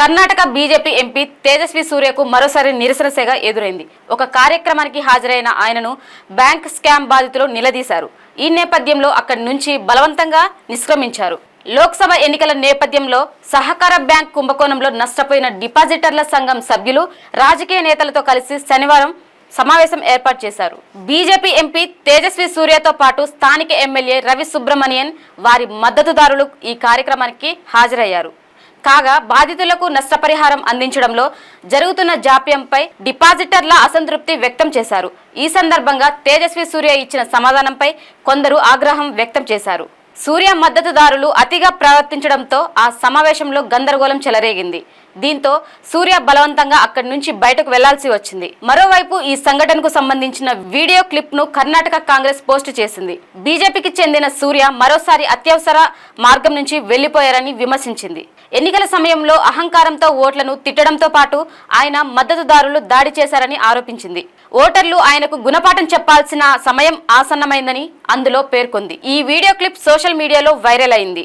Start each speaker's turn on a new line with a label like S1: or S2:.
S1: Karnataka BJP MP Tejasvi సూర్యకు మరోసారి నిరసన సెగ ఎదురైంది. ఒక కార్యక్రమానికి హాజరైన ఆయనను బ్యాంక్ స్కామ్ బాధితులు నిలదీశారు. ఈ నేపథ్యంలో అక్కడి నుంచి బలవంతంగా నిష్క్రమించారు. లోక్సభ ఎన్నికల నేపథ్యంలో సహకార బ్యాంక్ కుంభకోణంలో నష్టపోయిన డిపాజిటర్ల సంఘం సభ్యులు రాజకీయ నేతలతో కలిసి శనివారం సమావేశం ఏర్పాటు చేశారు. బీజేపీ ఎంపీ తేజస్వి సూర్యతో పాటు స్థానిక ఎమ్మెల్యే రవి సుబ్రమణియన్ వారి మద్దతుదారులు ఈ కార్యక్రమానికి హాజరయ్యారు. కాగా బాధితులకు నష్టపరిహారం అందించడంలో జరుగుతున్న జాప్యంపై డిపాజిటర్ల అసంతృప్తి వ్యక్తం చేశారు. ఈ సందర్భంగా తేజస్వి సూర్య ఇచ్చిన సమాధానంపై కొందరు ఆగ్రహం వ్యక్తం చేశారు. సూర్య మద్దతుదారులు అతిగా ప్రవర్తించడంతో ఆ సమావేశంలో గందరగోళం చెలరేగింది. దీంతో సూర్య బలవంతంగా అక్కడి నుంచి బయటకు వెళ్ళాల్సి వచ్చింది. మరోవైపు ఈ సంఘటనకు సంబంధించిన వీడియో క్లిప్ను కర్ణాటక కాంగ్రెస్ పోస్ట్ చేసింది. బీజేపీకి చెందిన సూర్య మరోసారి అత్యవసర మార్గం నుంచి వెళ్ళిపోయారని విమర్శించింది. ఎన్నికల సమయంలో అహంకారంతో ఓట్లను తిట్టడంతో పాటు ఆయన మద్దతుదారులు దాడి చేశారని ఆరోపించింది. ఓటర్లు ఆయనకు గుణపాఠం చెప్పాల్సిన సమయం ఆసన్నమైందని అందులో పేర్కొంది. ఈ వీడియో క్లిప్ సోషల్ మీడియాలో వైరల్ అయింది.